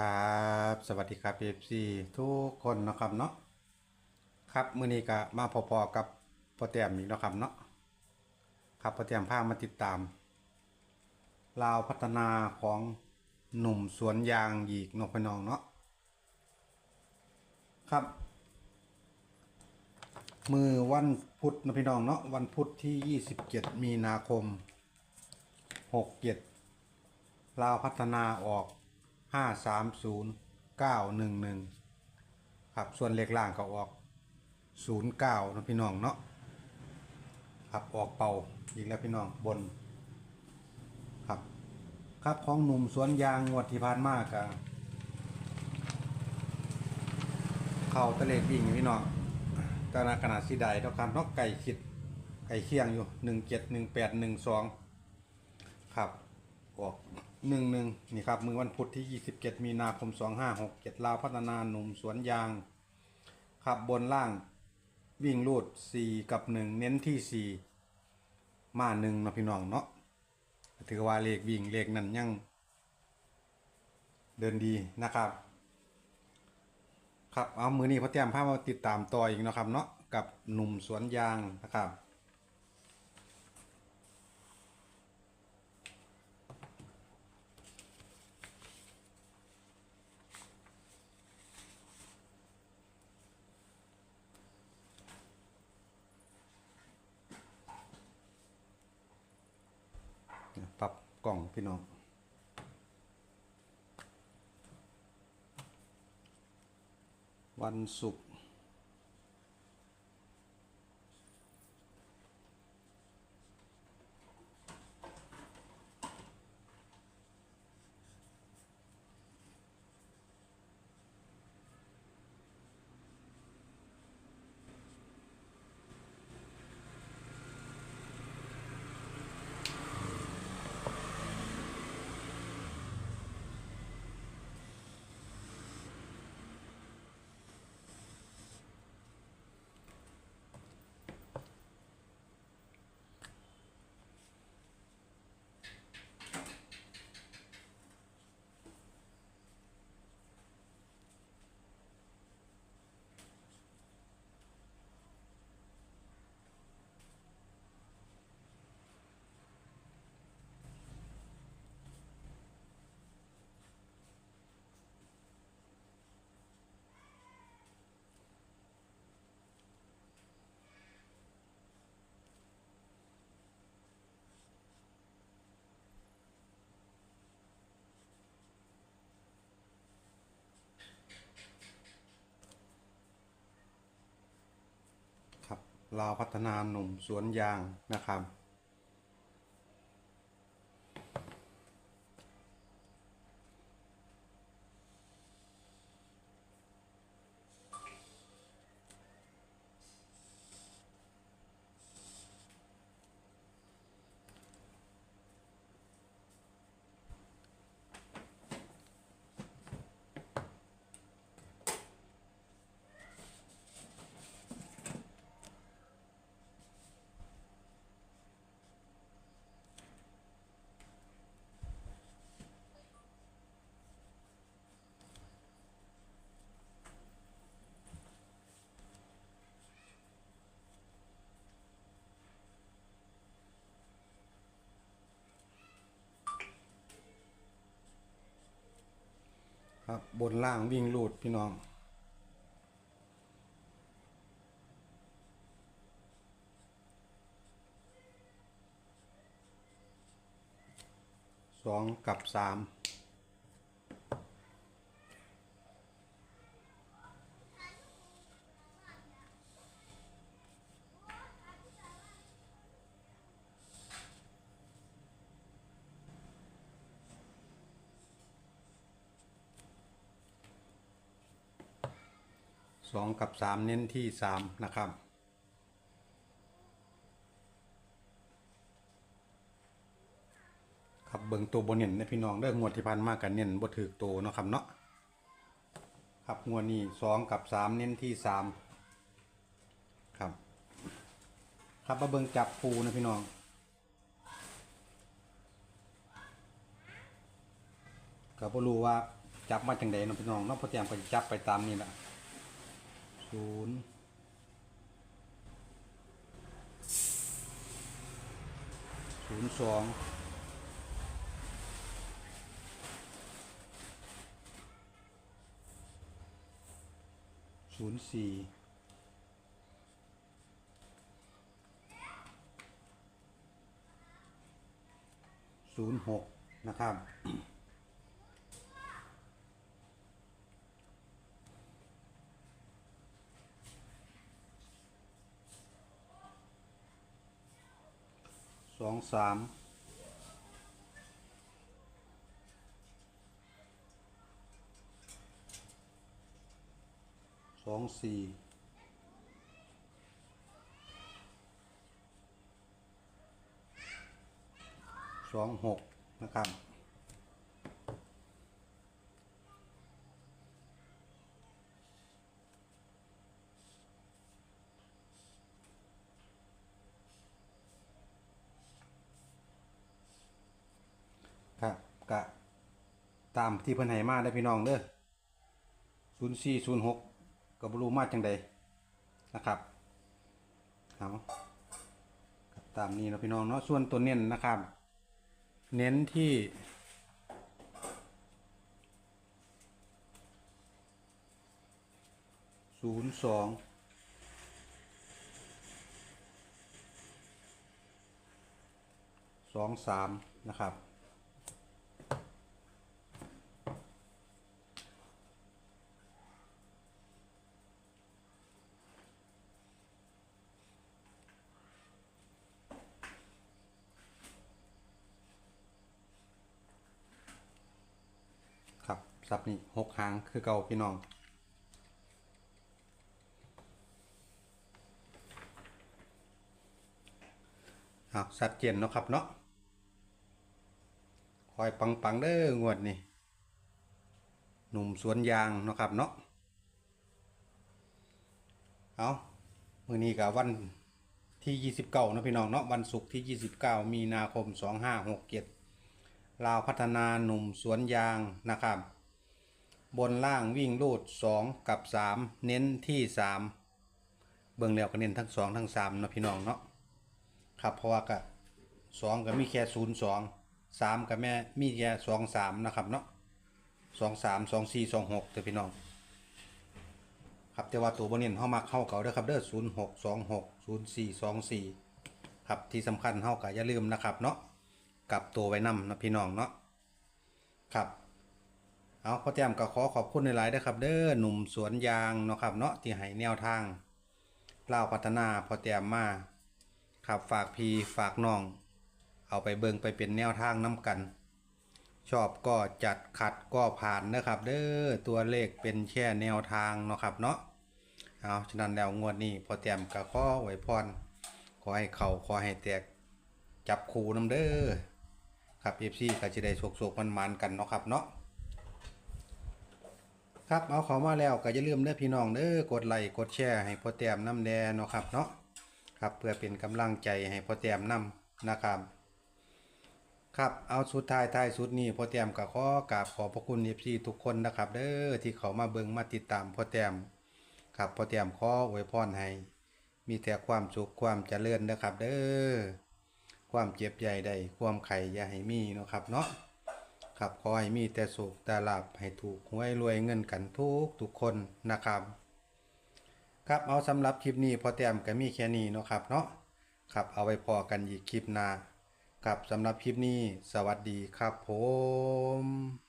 ครับสวัสดีครับ FC ทุกคนนะครับเนาะครับมื้อนี้ก็มาพอๆกับพ่อแต้มอีกนะครับเนาะครับพ่อแต้มพามาติดตามลาวพัฒนาของหนุ่มสวนยางหยีกนกพนองเนาะครับ มือวันพุธนะพี่น้องเนาะวันพุธที่ 27 มีนาคม 67ลาวพัฒนาออก ห้าสามศูนย์เก้าหนึ่งหนึ่งครับส่วนเลขล่างก็ออกศูนย์เก้านะพี่น้องเนาะครับออกเป่าอีกแล้วพี่น้องบนครับ ครับของหนุ่มสวนยางงวดที่ผ่านมากอะเข้าตะเลกวิ่งพี่น้องตอนขนาดสีใดเท่ากันเนาะไก่คิดไก่เคียงอยู่หนึ่งเจ็ดหนึ่งแปดหนึ่งสองครับออก หนึ่งหนึ่งนี่ครับมือวันพุธที่ 27 มีนาคม 2567ลาวพัฒนาหนุ่มสวนยางครับบนล่างวิ่งรูด 4 กับ 1 เน้นที่ 4 มาหนึ่งนาะพี่น้องเนาะถือว่าเลขวิ่งเลขนั้นยัง เดินดีนะครับ ครับเอามือนี้พระเตรียมภาพมาติดตามต่ออีกนะครับเนาะกับหนุ่มสวนยางนะครับ ปรับ กล่องพี่น้องวันศุกร์ครับ ลาวพัฒนาหนุ่มสวนยางนะครับ ครับบนล่างวิ่งลูดพี่น้อง สองกับสาม สองกับสามเน้นที่สามนะครับ ครับเบิ่งตัวบนเน้นนะพี่น้องเด้องวดที่ผ่านมากกันเน้นบ่ถือตัวเนาะครับเนาะครับงวดนี้สองกับสามเน้นที่สามครับ ครับมาเบิ่งจับปูนะพี่น้องก็บ่รู้ว่าจับมาจังใดเนาะพี่น้องเนาะพอแต้มก็จับไปตามนี่แหละ ศูนย์ศูนย์สองศูนย์สี่ศูนย์หกนะครับ องสามสองสี่สองหกนะครับ กะตามที่เพิ่นให้มาได้พี่น้องเด้อศูนย์สี่ศูนย์หกก็บ่รู้มาจังใดนะครับเอาตามนี้เนาะพี่น้องเนาะส่วนตัวเน้นนะครับ เน้นที่ศูนย์สองสองสามนะครับ ครับ ซับนี่หกหางคือเก่าพี่น้องอาสัดเจนเนาะครับเนาะคอยปังปังๆเด้องวดนี่หนุ่มสวนยางเนาะครับเนาะเอามื้อนี้กับวันที่29เนานะพี่น้องเนาะวันศุกร์ที่29มีนาคม2567ลาวพัฒนาหนุ่มสวนยางนะครับ บนล่างวิ่งลูด 2 กับ 3 เน้นที่ 3 เบิ่งแล้วก็เน้นทั้ง 2 ทั้ง3เนาะพี่น้องเนาะครับเพราะว่าก็2ก็มีแค่ 0 2 3ก็แม่มีแค่2 3นะครับเนาะ2 3 2 4 2 6เด้อพี่น้องครับแต่ว่าตัวบนเน้นเฮามักเข้าเก่าเด้อครับเด้อ0 6 2 6 0 4 2 4ครับที่สำคัญเฮาก็อย่าลืมนะครับเนาะกับตัวไว้นำนะพี่น้องเนาะครับ เอาพ่อแต้มก็ขอขอบคุณในหลายๆนะครับ เด้อหนุ่มสวนยางเนาะครับเนาะที่ให้แนวทางเล่าพัฒนาพ่อแต้มมาครับฝากพี่ฝากน้อง เอาไปเบิงไปเป็นแนวทางน้ำกัน ชอบก็จัดขัดก็ผ่านนะครับ เด้อตัวเลขเป็นแค่แนวทางเนาะครับเนาะเอาฉะนั้นแล้วงวดนี้พ่อแต้มก็ขอไว้พรขอให้เขาขอให้แตกจับคูน้ำเด้อครับเอฟซีก็จะได้โศกๆมันๆกันเนาะครับเนาะ ครับเอาเขามาแล้วก็อย่าลืมเด้อพี่น้องเด้อกดไลค์กดแชร์ให้พ่อแต้มน้ำแดงเนาะครับเนาะครับเพื่อเป็นกำลังใจให้พ่อแต้มน้ำนะครับครับเอาสุดท้ายท้ายสุดนี้พ่อแต้มก็ขอกราบขอบพระคุณเอฟซีทุกคนนะครับ เด้อที่เขามาเบิ่งมาติดตามพ่อแต้มครับพ่อแต้มขออวยพรให้มีแต่ความสุขความเจริญนะครับ เด้อความเจ็บใหญ่ใดความไข่อย่าให้มีเนาะครับเนาะ ครับขอให้มีแต่สุขแต่ลาบให้ถูกหวยรวยเงินกันทุกทุกคนนะครับ ครับเอาสำหรับคลิปนี้พอแต้มก็มีแค่นี้เนาะครับเนาะครับเอาไว้พอกันอีกคลิปหน้าครับสำหรับคลิปนี้ สวัสดีครับผม